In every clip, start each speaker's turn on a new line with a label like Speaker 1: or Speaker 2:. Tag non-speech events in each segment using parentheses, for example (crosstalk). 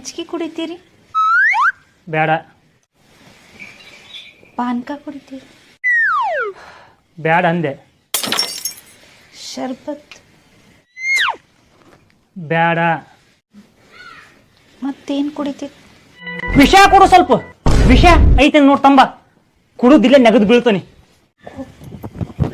Speaker 1: ಮಜ್ಜಿಗೆ ಕುಡಿತೀರಿ?
Speaker 2: ಬೇಡ.
Speaker 1: ಪಾನಕ ಕುಡಿತೀರಿ?
Speaker 2: ಬೇಡ ಅಂದೆ.
Speaker 1: ಶರ್ಬತ್?
Speaker 2: ಬೇಡ.
Speaker 1: ಮತ್ತೇನು ಕುಡಿತೀರಿ?
Speaker 2: ವಿಷ ಕೊಡು ಸ್ವಲ್ಪ. ವಿಷ ಐತೆ ನೋಡ್ ತಂಬ. ಕುಡುದಿಲ್ಲ ನೆಗದು ಬೀಳ್ತಾನೆ.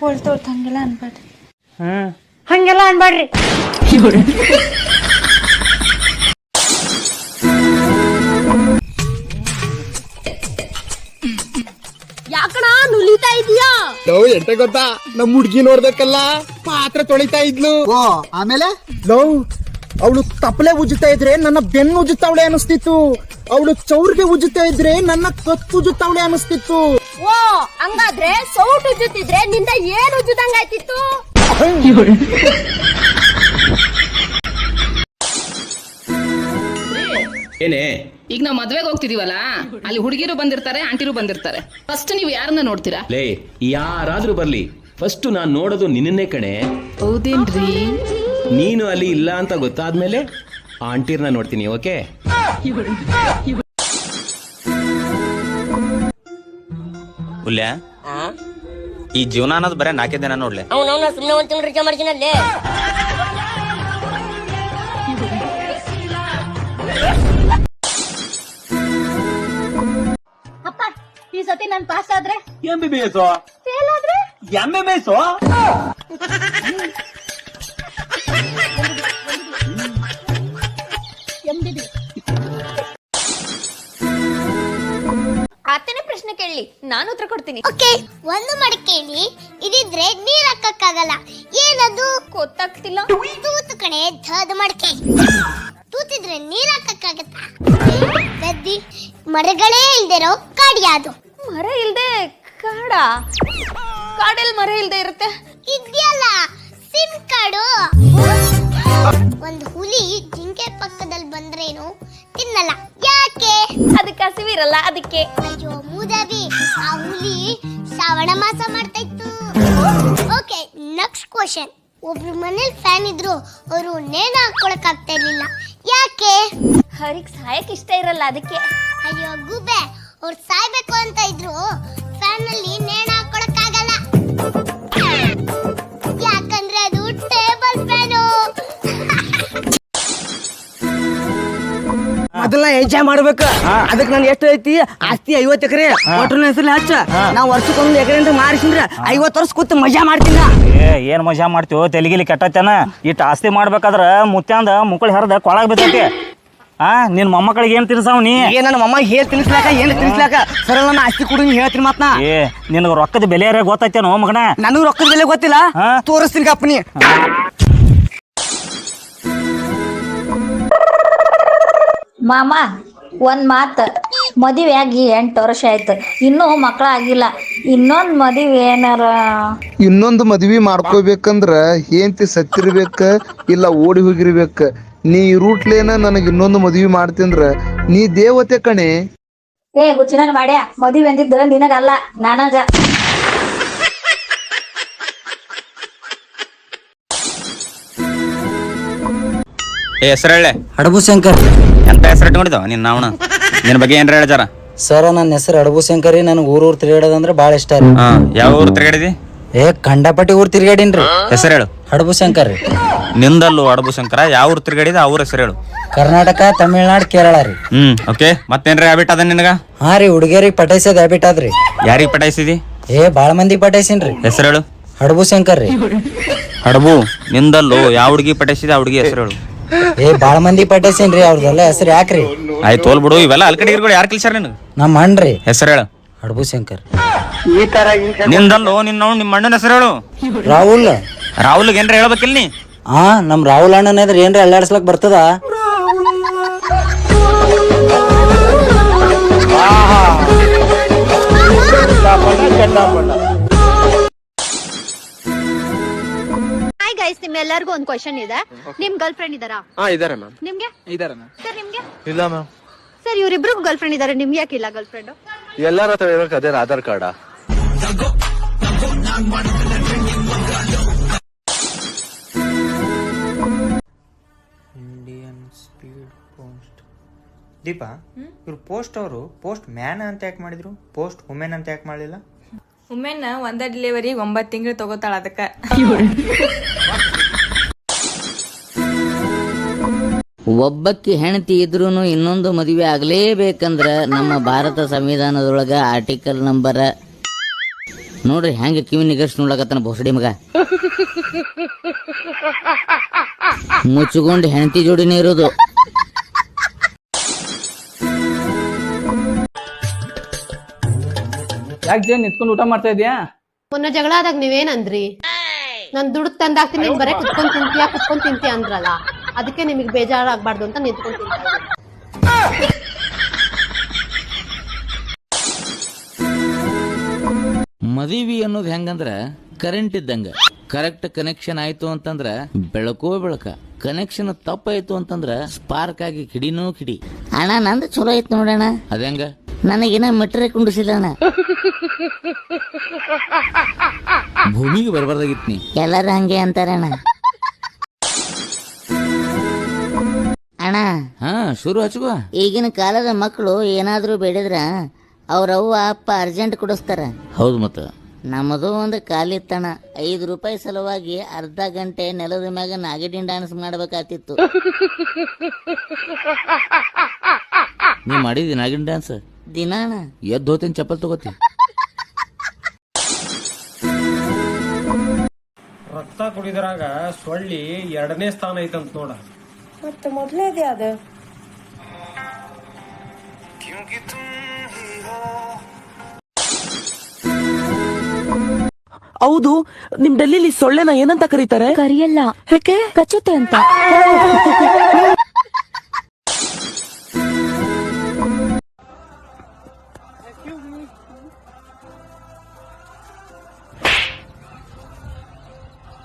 Speaker 1: ಹೊಳ್ತೊಳ್ತು ಹಂಗೆಲ್ಲ ಅನ್ಬೇಡ್ರಿ.
Speaker 2: ಹಂಗೆಲ್ಲ ಅನ್ಬೇಡ್ರಿ. (laughs)
Speaker 3: ನುಲಿತಾ ಇದೀಯಾ?
Speaker 4: ಲವ್ ಎಂತ ಗೊತ್ತಾ? ನಮ್ ಹುಡ್ಗಿ ನೋಡ್ಬೇಕಲ್ಲ. ಪಾತ್ರ ತೊಳಿತಾ ಇದ್ಲು.
Speaker 5: ಓ ಆಮೇಲೆ?
Speaker 4: ಲವ್ ಅವಳು ತಪ್ಪಲೆ ಉಜ್ಜುತ್ತಾ ಇದ್ರೆ ನನ್ನ ಬೆನ್ನು ಉಜ್ಜುತ್ತಾವಳೆ ಅನಿಸ್ತಿತ್ತು ಅವಳು ಚೌರ್ಗೆ ಉಜ್ಜುತ್ತಾ ಇದ್ರೆ ನನ್ನ ಕತ್ತು ಉಜ್ಜುತ್ತಾವಳೆ ಅನಿಸ್ತಿತ್ತು
Speaker 3: ಓ ಹಂಗಾದ್ರೆ ಸೌಟ್ ಉಜ್ಜುತ್ತಿದ್ರೆ ನಿಂದ ಏನ್ ಉಜ್ಜುದಂಗಾಯ್ತಿತ್ತು? (laughs)
Speaker 6: ಏನೇ?
Speaker 7: ಈಗ ನಾವು ಮದ್ವೆಗೆ ಹೋಗ್ತಿದೀವಲ್ಲ? ಅಲ್ಲಿ ಹುಡುಗಿರು ಬಂದಿರ್ತಾರೆ ಆಂಟಿರು ಬಂದಿರ್ತಾರೆ. ಫಸ್ಟ್ ನೀವು ಯಾರನ್ನ ನೋಡ್ತೀರಾ?
Speaker 6: ಲೇ ಯಾರಾದ್ರೂ ಬರ್ಲಿ. ಫಸ್ಟ್ ನಾನ್ ನೋಡೋದು ನಿನ್ನನ್ನೇ ಕಣೆ.
Speaker 7: ಹೌದೇನ್ರಿ?
Speaker 6: ನೀನು ಅಲ್ಲಿ ಇಲ್ಲ ಅಂತ ಗೊತ್ತಾದ್ಮೇಲೆ ಆಂಟಿರ್ನ ನೋಡ್ತೀನಿ ಓಕೆ?
Speaker 8: ಉಲ್ಯ ಈ ಜೀವನ ಅನ್ನೋದು ಬರೇ ನಾಲ್ಕೇ ದಿನ ನೋಡ್ಲೆ.
Speaker 3: ಒಂದ್ ತಿಂಗಳು ರಿಕ್ಷಾ ಸತಿ ನಾನ್ ಪಾಸ್ ಆದ್ರೆ?
Speaker 5: M B B S
Speaker 3: fail ಆದ್ರೆ?
Speaker 5: ಎಂ ಎಂ ಎಸ್
Speaker 3: ಆತನೇ ಪ್ರಶ್ನೆ ಕೇಳಿ ನಾನು ಉತ್ತರ ಕೊಡ್ತೀನಿ. ಓಕೆ ಒಂದು ಮಡಿಕೇಲಿ ಇದಿದ್ರೆ ನೀರ್ ಹಾಕಕ್ಕಾಗಲ್ಲ. ಏನದು? ಗೊತ್ತಾಗ್ತಿಲ್ಲ. ತೂತು ಕಣೆ ಧದ ಮಡಿಕೆ ತೂತಿದ್ರೆ ನೀರ್ ಹಾಕಕ್ಕಾಗತ್ತಾ? ಗದ್ದಿ ಮರಗಳೇ ಇಲ್ದಿರೋ ಕಾಡಿಯಾದು ಮರ ಇಲ್ದೆ ಕಾಡ? ಕಾಡಲ್ಲಿ ಮರ ಇಲ್ದೆ ಇರುತ್ತೆ? ಇದೆಯಲ್ಲ ಸಿಮ್ ಕಾಡು ಒಂದು ಹುಲಿ ಜಿಂಕೆ ಪಕ್ಕದಲ್ಲಿ ಬಂದ್ರೇನು ತಿನ್ನಲ್ಲ. ಯಾಕೆ? ಅದಕ್ಕೆ ಹಸಿವಿರಲ್ಲ ಅದಕ್ಕೆ. ಅಯ್ಯೋ ಮೂದವಿ ಆ ಹುಲಿ ಶ್ರಾವಣ ಮಾಸ ಮಾಡ್ತಾ ಇತ್ತು ಓಕೆ ನೆಕ್ಸ್ಟ್ ಕ್ವಶನ್ ಒಬ್ರು ಮನೇಲಿ ಫ್ಯಾನ್ ಇದ್ರು ಅವರು ನೇಣ ಹಾಕೊಳಕ್ ಆಗ್ತಾ ಇರ್ಲಿಲ್ಲ. ಯಾಕೆ? ಅವ್ರಿಗೆ ಸಹಾಯಕ್ಕೆ ಇಷ್ಟ ಇರಲ್ಲ ಅದಕ್ಕೆ. ಅಯ್ಯೋ ಗುಬೆ ಅವ್ರು ಸಾಯ್ಬೇಕು ಅಂತ ಇದ್ರು ಫ್ಯಾನ್ ಅಲ್ಲಿ ನೇಣ ಹಾಕೊಳಕ್ ಆಗಲ್ಲ ಯಾಕಂದ್ರೆ ಅದು ಟೇಬಲ್ ಫ್ಯಾನು
Speaker 4: ಅದನ್ನ ಎಂಜಾಯ್ ಮಾಡ್ಬೇಕು. ಅದಕ್ಕೆ ನಾನು ಎಷ್ಟು ಐತಿ ಆಸ್ತಿ ಐವತ್ತು ಎಕರೆ. ಒಟ್ರ ಹೆಸರು ಹಚ್ಚ. ನಾ ವರ್ಷಕ್ಕೊಂದು ಎಕರೆ ಅಂತ ಮಾರಿಸಿದ್ರೆ ಐವತ್ತು ವರ್ಷ ಕೂತು ಮಜಾ ಮಾಡ್ತೀನಿ? ನಾ.
Speaker 2: ಏ ಏನ್ ಮಜಾ ಮಾಡ್ತೀವೋ? ತೆಲಿಗಿಲಿ ಕೆಟ್ಟತ್ತೇನ? ಇಟ್ಟು ಆಸ್ತಿ ಮಾಡ್ಬೇಕಾದ್ರ ಮುತ್ಯಾಂದ ಮುಕ್ಕಳು ಹರಿದ ಕೊಳಗ್ ಬಿದ್ದೈತಿ. ಆ ನಿನ್ ಮೊಮ್ಮಕ್ಕಳಿಗೆ ಏನ್ ತಿನ್ಸಾವ್ ನೀ?
Speaker 4: ಏ ನನ್ನ ಮಮ್ಮ ಹೇಳಿ ತಿನ್ಸ್ಲಾಕ ಏನ್ ತಿನ್ಸ್ಲಾಕ? ಸರ ನನ್ನ ಆಸ್ತಿ ಕುಡಿ ಹೇಳ್ತೀನಿ ಮತ್ತ ನಾ
Speaker 2: ಏ ನಿನಗ ರೊಕ್ಕದ ಬೆಲೆ ಗೊತ್ತೈತೇನೋ ಮಗನ?
Speaker 4: ನನಗೂ ರೊಕ್ಕದ ಬೆಲೆ ಗೊತ್ತಿಲ್ಲ.
Speaker 2: ಹಾ?
Speaker 4: ತೋರಿಸ್ತೀನಿ ಕಪ್ಪನಿ
Speaker 9: ಮಾಮ ಒಂದ್ ಮಾತು. ಮದುವೆ ಆಗಿ ಎಂಟು ವರ್ಷ ಆಯ್ತು. ಇನ್ನೂ ಮಕ್ಕಳ ಆಗಿಲ್ಲ. ಇನ್ನೊಂದ್ ಮದುವೆ ಏನಾರ?
Speaker 10: ಇನ್ನೊಂದು ಮದ್ವಿ ಮಾಡ್ಕೋಬೇಕಂದ್ರ ಹೆಂಡತಿ ಸತ್ತಿರ್ಬೇಕ ಇಲ್ಲ ಓಡಿ ಹೋಗಿರ್ಬೇಕ? ನೀ ರೂಟ್ಲೇನ ನನಗೆ ಇನ್ನೊಂದು ಮದ್ವಿ ಮಾಡ್ತೀಂದ್ರ ನೀ ದೇವತೆ ಕಣೆ.
Speaker 9: ಏ ಹುಚ್ಚಿನ ಮಾಡ್ಯ? ಮದುವೆ ಅಂದಿದ್ದು ನಿನಗಲ್ಲ ನನಗ.
Speaker 8: ಏ ಹೆಸರು ಹೇಳೆ
Speaker 5: ಹಡಬು ಶಂಕರ್
Speaker 8: ಎಂತ ಹೆಸರು ಇಟ್ಕೊಂಡಿದ್ದಾವ ನಿನ್ನ ಅವನ? ನಿನ್ನ ಬಗ್ಗೆ ಏನ್ರ ಹೇಳ್ತಾರ
Speaker 5: ಸರ ನನ್ನ ಹೆಸರು ಹಡಬು ಶಂಕರಿ ನನಗೆ ಊರೂರು ಊರ್ ತಿರುಗಾಡೋದಂದ್ರೆ ಬಹಳ ಇಷ್ಟ ರೀ.
Speaker 8: ಹಾ ಯಾವ ಊರು ತಿರುಗಾಡಿದಿ?
Speaker 5: ಏ ಖಂಡಪಟ್ಟಿ ಊರ್ ತಿರ್ಗಾಡಿನ್ರಿ.
Speaker 8: ಹೆಸರು ಹೇಳು.
Speaker 5: ಹಡಬು ಶಂಕರ್ ರೀ.
Speaker 8: ನಿಂದಲ್ಲೂ ಅಡಬು ಶಂಕರ? ಯಾವ ಊರು ತಿರ್ಗಾಡಿದ? ಆ ಊರ ಹೆಸರು ಹೇಳು.
Speaker 5: ಕರ್ನಾಟಕ ತಮಿಳ್ನಾಡು ಕೇರಳ ರೀ.
Speaker 8: ಹ್ಮ್ ಓಕೆ ಮತ್ತೇನ್ರಿ ಹ್ಯಾಬಿಟ್ ಅದ ನಿನಗ?
Speaker 5: ಹಾ ರೀ ಹುಡುಗಿಯರಿಗೆ ಪಟಾಯಿಸೋದ್ ಹ್ಯಾಬಿಟ್ ಆದ್ರಿ
Speaker 8: ಯಾರಿಗೆ ಪಟಾಯಿಸಿದಿ
Speaker 5: ಏ ಬಾಳ ಮಂದಿ ಪಟಾಯಿಸಿನ್ರಿ
Speaker 8: ಹೆಸರು ಹೇಳು.
Speaker 5: ಹಡಬು ಶಂಕರ್ ರೀ.
Speaker 8: ಹಡಬು ನಿಂದಲ್ಲೂ ಯಾವ ಹುಡುಗಿ ಪಟಾಯಿಸಿದ ಆ ಹುಡುಗಿ ಹೆಸರು ಹೇಳು.
Speaker 5: ಏ ಬಾಳ ಮಂದಿ ಪಟಾಯಿಸಿನ್ರಿ ಅವ್ರದೆಲ್ಲ ಹೆಸರು ಯಾಕ್ರಿ
Speaker 8: ಆಯ್ತು ತೋಲ್ ಬಿಡು. ಇವೆಲ್ಲ ಅಲ್ಕಡಿಗಿರ್ಗಳು ಯಾರು ಕಲ್ಸ್ಯಾರ ನಿನಗೆ?
Speaker 5: ನಮ್ಮ ಅಣ್ಣ್ರಿ
Speaker 8: ಹೆಸರು ಹೇಳು.
Speaker 5: ಹಡಬು ಶಂಕರ್.
Speaker 8: ನಿಂದಲ್ಲೋ ನಿನ್ನ ನಿಮ್ಮ ಅಣ್ಣನ ಹೆಸರು ಹೇಳು.
Speaker 5: ರಾಹುಲ್.
Speaker 8: ರಾಹುಲ್ಗೆ ಏನ್ರ ಹೇಳ್ಬೇಕಿಲ್ಲ ನೀ
Speaker 5: ಹಾ ನಮ್ ರಾಹುಲ್ ಅಣ್ಣನ ಇದ್ರೆ ಏನ್ರ ಅಲ್ಲಾಡ್ಸ್ಲಕ್ ಬರ್ತದ?
Speaker 3: ಹಾಯ್ ಗೈಸ್ ನಿಮ್ಮೆಲ್ಲರಿಗೂ ಒಂದು ಕ್ವಶನ್ ಇದೆ. ನಿಮ್ ಗರ್ಲ್ ಫ್ರೆಂಡ್ ಇದಾರಾ?
Speaker 4: ಹಾ ಇದಾರೆ ಮ್ಯಾಮ್
Speaker 3: ನಿಮ್ಗೆ?
Speaker 4: ಇದಾರೆ ಮ್ಯಾಮ್
Speaker 3: ಸರ್ ನಿಮ್ಗೆ?
Speaker 4: ಇಲ್ಲ ಮ್ಯಾಮ್
Speaker 3: ಸರ್ ಇವ್ರಿಬ್ರಿಗೂ ಗರ್ಲ್ ಫ್ರೆಂಡ್ ಇದಾರೆ. ನಿಮ್ಗೆ ಯಾಕಿಲ್ಲ ಗರ್ಲ್ ಫ್ರೆಂಡ್
Speaker 10: ಎಲ್ಲಾರ ಹತ್ರ ಇರೋಕೆ ಅದೇ Aadhaar card?
Speaker 5: Indian speed post
Speaker 11: Deepa ಇವ್ರು ಪೋಸ್ಟ್ ಅವರು ಪೋಸ್ಟ್ ಮ್ಯಾನ್ ಅಂತ ಯಾಕೆ ಮಾಡಿದ್ರು? ಪೋಸ್ಟ್ ವುಮೆನ್ ಅಂತ ಯಾಕೆ ಮಾಡಲಿಲ್ಲ?
Speaker 1: ವುಮೆನ್ ಒಂದ ಡೆಲಿವರಿ ಒಂಬತ್ತು ತಿಂಗಳು ತಗೋತಾಳ ಅದಕ್ಕೆ.
Speaker 4: ಒಬ್ಬಕ್ಕೆ ಹೆಂಡತಿ ಇದ್ರೂ ಇನ್ನೊಂದು ಮದುವೆ ಆಗ್ಲೇಬೇಕಂದ್ರ ನಮ್ಮ ಭಾರತ ಸಂವಿಧಾನದೊಳಗ ಆರ್ಟಿಕಲ್ ನಂಬರ್ ನೋಡ್ರಿ ಹೆಂಗ ಕಿವಿ ನಿಗರ್ಸ್ ನೋಡ್ಲಕತ್ತಾನ ಭೋಸಡಿ ಮಗ. ಮುಚ್ಚಿಕೊಂಡು ಹೆಂಡತಿ ಜೋಡಿನೇ ಇರೋದು.
Speaker 7: ಯಾಕೆ ಜೇನ್ ನಿಂತ್ಕೊಂಡು ಊಟ ಮಾಡ್ತಾ ಇದೀಯಾ?
Speaker 1: ಮೊನ್ನೆ ಜಗಳ ಆದಾಗ ನೀವೇನಂದ್ರಿ? ನನ್ ದುಡ್ಡು ತಂದಾಕ್ತೀನಿ ನೀನ್ ಬರೇ ಕುತ್ಕೊಂಡ್ ತಿಂತೀಯಾ ಕುತ್ಕೊಂಡ್ ತಿಂತೀಯಾ ಅಂದ್ರಲ್ಲ. ಅದಕ್ಕೆ ನಿಮಗೆ ಬೇಜಾರಾಗಬಾರ್ದು ಅಂತ ನಿಂತ್ಕೊಂತೀನಿ.
Speaker 4: ಮದುವೆ ಅನ್ನೋದು ಹೆಂಗಂದ್ರ ಕರೆಂಟ್ ಇದ್ದಂಗ. ಕರೆಕ್ಟ್ ಕನೆಕ್ಷನ್ ಆಯ್ತು ಅಂತಂದ್ರ ಬೆಳಕೋ ಬೆಳಕ. ಕನೆಕ್ಷನ್ ತಪ್ಪಾಯ್ತು ಅಂತಂದ್ರ ಸ್ಪಾರ್ಕ್ ಆಗಿ ಕಿಡಿನೂ ಕಿಡಿ. ಅಣ್ಣ ನಂದು ಚಲೋ ಐತ್ ನೋಡಣ ಅದಂಗ? ನನಗೇನ ಮೆಟ್ರೆ ಕುಂಡಿಸಿಲ್ಲ ಅಣ್ಣ. ಭೂಮಿಗೆ ಬರ್ಬಾರ್ದಾಗಿತ್ ನೀ. ಎಲ್ಲಾರು ಹಂಗೆ ಅಂತಾರಣ್ಣ. ಅಣ್ಣ. ಹಾ ಶುರು ಹಚ್ಕೋ. ಈಗಿನ ಕಾಲದ ಮಕ್ಕಳು ಏನಾದರೂ ಬೇಡಿದ್ರ ಅವ್ರ ಅವ್ವ ಅಪ್ಪ ಅರ್ಜೆಂಟ್ ಕೊಡಿಸ್ತಾರ. ಹೌದು ಮತ್ತ. ನಮ್ಮದು ಒಂದು ಕಾಲಿತ್ತಣ ಐದು ರೂಪಾಯಿ ಸಲುವಾಗಿ ಅರ್ಧ ಗಂಟೆ ನೆಲದ ಮ್ಯಾಗ ನಾಗಿಡಿನ್ ಡ್ಯಾನ್ಸ್ ಮಾಡ್ಬೇಕಾತಿತ್ತು ನೀ ಮಾಡಿದಿ ನಾಗಿನ್ ಡ್ಯಾನ್ಸ್ ದಿನಾಣ ಎದ್ದು ಹೋತೀನಿ ಚಪ್ಪಲ್ ತಗೋತಿ
Speaker 6: ರಕ್ತ ಕುಡಿದ್ರಾಗ ಸೊಳ್ಳಿ ಎರಡನೇ ಸ್ಥಾನ ಐತಂತ ನೋಡ.
Speaker 1: ಮತ್ತೆ ಮೊದ್ಲೇದೇ ಅದು
Speaker 4: ಹೌದು ನಿಮ್ ಡೆಲ್ಲಿಲಿ ಸೊಳ್ಳೆನ ಏನಂತ ಕರೀತಾರೆ
Speaker 1: ಕರಿಯಲ್ಲ
Speaker 4: ಯಾಕೆ
Speaker 1: ಕಚ್ಚುತ್ತೆ ಅಂತ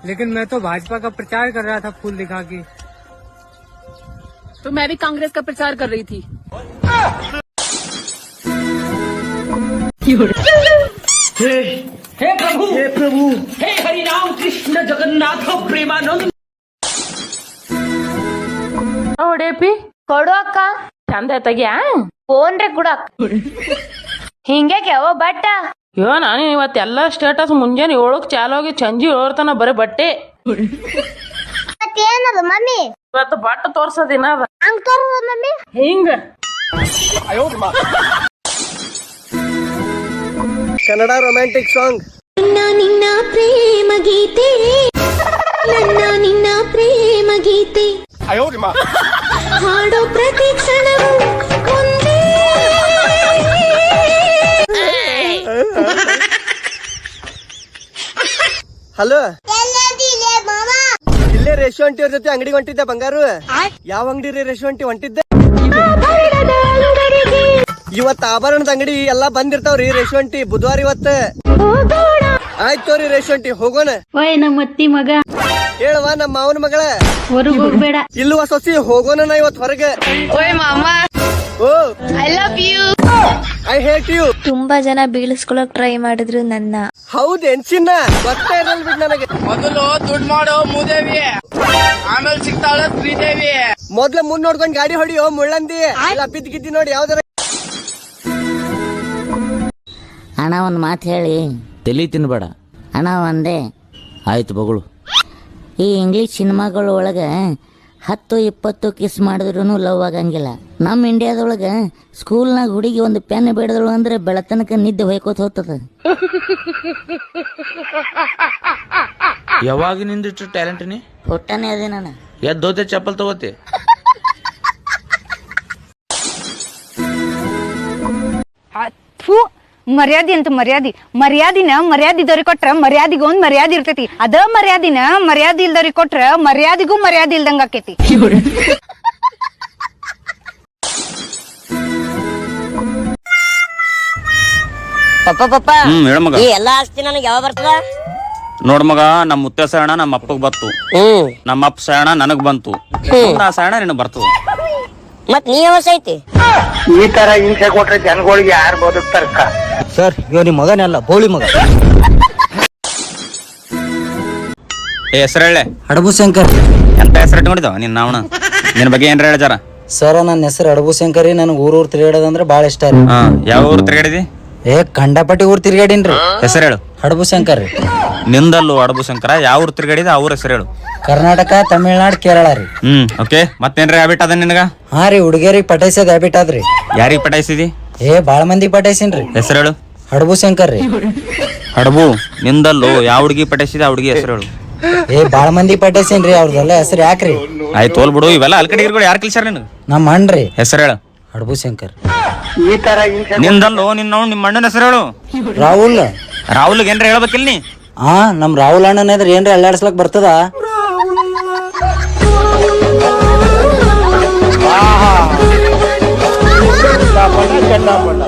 Speaker 11: लेकिन मैं तो भाजपा का प्रचार कर रहा था फूल दिखा के
Speaker 7: तो मैं भी कांग्रेस का प्रचार कर रही थी
Speaker 1: ನೋಡೇಪಿ ಕೊಡು ಅಕ್ಕ
Speaker 7: ಚಂದ ತೆಗಿಯಾ
Speaker 1: ಫೋನ್ ರೇ ಕೊಡು ಹಿಂಗೆ ಯಾವ ಬಟ್ಟ
Speaker 7: ಅಯ್ಯೋ ನಾನು ಇವತ್ತೆಲ್ಲ ಸ್ಟೇಟಸ್ ಮುಂಜಾನೆ ಏಳಕ್ ಚಾಲು ಆಗಿ ಸಂಜೆ ಏಳರ್ತನ ಬರೀ ಬಟ್ಟೆ
Speaker 3: ಮತ್ತೇನದು ಮಮ್ಮಿ
Speaker 7: ಇವತ್ತು ಬಟ್ಟ ತೋರ್ಸೋದಿನ ಅದ.
Speaker 3: ಹಂಗ್ ಮಮ್ಮಿ?
Speaker 7: ಹಿಂಗ.
Speaker 11: ಕನ್ನಡ ರೊಮ್ಯಾಂಟಿಕ್ ಸಾಂಗ್
Speaker 3: ನಿನ್ನ ನಿನ್ನ ಪ್ರೇಮ ಗೀತೆ. ನನ್ನ ನಿನ್ನ ಪ್ರೇಮ ಗೀತೆ. ಹಾಡೋ ಪ್ರತಿ ಕ್ಷಣವು ಒಂದೇ.
Speaker 11: ಹಲೋ ಇಲ್ಲೇ ರೆಸ್ಟೋರೆಂಟ್ ಅವ್ರ ಜೊತೆ ಅಂಗಡಿ ಹೊಂಟಿದ್ದೆ ಬಂಗಾರು. ಯಾವ ಅಂಗಡಿ ರೀ ರೆಸ್ಟೋರೆಂಟ್ ಹೊಂಟಿದ್ದೆ? ಇವತ್ ಆಭರಣದ ಅಂಗಡಿ ಎಲ್ಲಾ ಬಂದಿರ್ತಾವ್ರಿ ರೆಸ್ಟೋರೆಂಟ್ ಬುಧವಾರ ಇವತ್ತ. ಆಯ್ತು ತೋರಿ ರೆಸ್ಟೋರೆಂಟ್ ಹೋಗೋಣ.
Speaker 1: ಓಯ್ ನಮ್ಮ ಅತ್ತಿ ಮಗ
Speaker 11: ಹೇಳುವ ನಮ್ಮ ಮಾವನ ಮಗಳ.
Speaker 1: ಹೊರಗ್ ಹೋಗ್ಬೇಡ.
Speaker 11: ಇಲ್ವಾ ಸೊಸಿ ಹೋಗೋಣ ಇವತ್ ಹೊರಗೆ.
Speaker 1: ಓಯ್ ಮಾಮ. I love you
Speaker 11: I hate you
Speaker 1: ತುಂಬಾ ಜನ ಬೀಳಿಸ್ಕೊಳಕ್ ಟ್ರೈ ಮಾಡಿದ್ರು ನನ್ನ.
Speaker 11: ಹೌದು ಚಿನ್ನ ಗೊತ್ತೇ ಇರಲ್ ಬಿಡ್ ನನಗೆ.
Speaker 4: ಮೊದಲು ದುಡ್ಡು ಮಾಡೋ ಮೂದೇವಿ. ಆಮೇಲೆ ಸಿಗ್ತಾಳ ಶ್ರೀದೇವಿ
Speaker 11: ಮೊದ್ಲು ಮುಂದ್ ನೋಡ್ಕೊಂಡ್ ಗಾಡಿ ಹೊಡಿಯೋ ಮುಳ್ಳಂದಿ. ಇಲ್ಲ ಬಿದ್ದ ಗಿದ್ದಿ ನೋಡಿ ಯಾವ್ದಾರ
Speaker 4: ಅಣ್ಣ ಒಂದು ಮಾತು ಹೇಳಿ. ತಲಿ ತಿನ್ಬೇಡ. ಅಣ್ಣ ಒಂದೇ. ಆಯ್ತು ಬಗಳು. ಈ ಇಂಗ್ಲಿಷ್ ಸಿನಿಮಾಗಳ ಒಳಗೆ ಹತ್ತು ಇಪ್ಪತ್ತು ಕಿಸ್ ಮಾಡಿದ್ರು ಲವ್ ಆಗಂಗಿಲ್ಲ. ನಮ್ಮ ಇಂಡಿಯಾದೊಳಗೆ ಸ್ಕೂಲ್ನಾಗ ಹುಡುಗಿ ಒಂದು ಪೆನ್ ಬೇಡದಳು ಅಂದ್ರೆ ಬೆಳತನಕ ನಿದ್ದೆ ಹೊಯ್ಕೋತ ಹೋಗ್ತದ.
Speaker 8: ಯಾವಾಗ ನಿಂದಿಟ್ಟು ಟ್ಯಾಲೆಂಟ್ ನೀ?
Speaker 4: ಅದೇ ನಾನು
Speaker 8: ಎದ್ದೋತೆ ಚಪ್ಪಲ್ ತಗೋತಿ?
Speaker 1: ಮರ್ಯಾದೆ ಅಂತ ಮರ್ಯಾದಿ. ಮರ್ಯಾದಿನ ಮರ್ಯಾದಿದವ್ರಿಗೆ ಕೊಟ್ರ ಮರ್ಯಾದಿಗೂ ಒಂದ್ ಮರ್ಯಾದಿ ಇರ್ತೈತಿ. ಅದ ಮರ್ಯಾದಿನ ಮರ್ಯಾದಿ ಇಲ್ದವ್ರಿಗೆ ಕೊಟ್ರ ಮರ್ಯಾದಿಗೂ ಮರ್ಯಾದಿ ಇಲ್ದಂಗ ಆಕೈತಿ.
Speaker 4: ಪಪ್ಪ ಪಪ್ಪ.
Speaker 8: ಹ್ಮ್ ಹೇಳ ಮಗ.
Speaker 4: ಈ ಎಲ್ಲಾ ಆಸ್ತಿ ನನಗೆ ಯಾವ ಬರ್ತದ?
Speaker 8: ನೋಡ್ ಮಗ ನಮ್ಮ ಮುತ್ತ ಸಯಣ ನಮ್ಮ ಅಪ್ಪಗ್ ಬಂತು
Speaker 4: ಹ್ಮ್.
Speaker 8: ನಮ್ಮ ಅಪ್ಪ ಸಯಣ ನನಗ್ ಬಂತು. ಆ ಸಯಣ ನಿನಗ್ ಬರ್ತದ.
Speaker 4: ಮತ್ ನೀ ಯಾವ ಐತಿ?
Speaker 11: ಈ ತರ ಹಿಂಸೆ ಕೊಟ್ರೆ ಜನಗಳಿಗೆ ಯಾರು ಬದುಕ್ತಾರಕ್ಕ
Speaker 4: ಸರ್? ಇವ ನಿಮ್ಮ ಮಗನಲ್ಲ ಬೋಳಿ ಮಗ.
Speaker 8: ಏ ಹೆಸರು ಹೇಳೆ
Speaker 4: ಹಡಬು ಶಂಕರ್
Speaker 8: ಎಂತ ಹೆಸರು ಇಟ್ಕೊಂಡಿದ್ದ ನಿನ್ನ ನಾವಣ ನಿನ್ನ ಬಗ್ಗೆ ಏನ್ರ ಹೇಳ ಜರ.
Speaker 5: ಸರ ನನ್ನ ಹೆಸರು ಅಡಬು ಶಂಕರಿ ನನಗೆ ಊರೂರು ತಿರುಗಾಡೋದಂದ್ರೆ ಬಾಳ ಇಷ್ಟ ರೀ.
Speaker 8: ಹಾ ಯಾವ ಊರು ತಿರ್ಗಾಡಿದಿ
Speaker 5: ಏ ಕಂಡಪಟ್ಟಿ ಊರು ತಿರ್ಗಾಡೀನ್ರಿ
Speaker 8: ಹೆಸರು ಹೇಳು.
Speaker 5: ಹಡಬು ಶಂಕರ್ ರೀ.
Speaker 8: ನಿಂದಲ್ಲು ಹಡಬು ಶಂಕರ? ಯಾವ ಊರು ತಿರುಗಾಡಿದ ಅವ್ರ ಹೆಸರು ಹೇಳು.
Speaker 5: ಕರ್ನಾಟಕ ತಮಿಳ್ನಾಡು ಕೇರಳ ರೀ.
Speaker 8: ಹ್ಮ್ ಓಕೆ ಮತ್ತೇನ್ರಿ ಹ್ಯಾಬಿಟ್ ಅದ ನಿನಗ?
Speaker 5: ಹಾ ರೀ ಹುಡುಗಿಯರಿಗೆ ಪಟಾಯಿಸೋದು ಹ್ಯಾಬಿಟ್ ಅದ್ರಿ
Speaker 8: ಯಾರಿಗೆ ಪಟಾಯಿಸಿದಿ
Speaker 5: ಏ ಭಾಳ ಮಂದಿ ಪಟಾಯಿಸಿನ್ರಿ
Speaker 8: ಹೆಸರು ಹೇಳು.
Speaker 5: ಹಡಬು ಶಂಕರ್ ರೀ.
Speaker 8: ಹಡಬು ನಿಂದಲ್ಲು ಯಾವ ಹುಡುಗಿ ಪಟಾಯಿಸಿದ ಆ ಹುಡುಗಿ ಹೆಸರು ಹೇಳು.
Speaker 5: ಏ ಭಾಳ ಮಂದಿ ಪಟಾಯಿಸಿನ್ರಿ ಅವ್ರದೆಲ್ಲ ಹೆಸರು ಯಾಕ್ರಿ?
Speaker 8: ಆಯ್ತು ತೋಲ್ ಬಿಡು. ಇವೆಲ್ಲ ಅಲ್ಕಡಿಗಿರ್ಗಳು ಯಾರು ಕಲಿಸ್ಯಾರ ನಿನಗೆ?
Speaker 5: ನಮ್ಮ ಅಣ್ಣ್ರಿ
Speaker 8: ಹೆಸರು ಹೇಳು.
Speaker 5: ಹಡಬು ಶಂಕರ್.
Speaker 8: ನಿಂದಲ್ಲು ನಿನ್ನ ನಿಮ್ಮ ಅಣ್ಣನ ಹೆಸರು ಹೇಳು.
Speaker 5: ರಾಹುಲ್.
Speaker 8: ರಾಹುಲ್ಗೆ ಏನ್ರ ಹೇಳ್ಬೇಕಿಲ್ ನೀ?
Speaker 5: ಹಾ ನಮ್ ರಾಹುಲ್ ಅಣ್ಣನ ಇದ್ರೆ ಏನ್ರಿ ಅಲ್ಲಾಡ್ಸ್ಲಕ್ ಬರ್ತದ?
Speaker 10: ಚಂಡಾಪಟ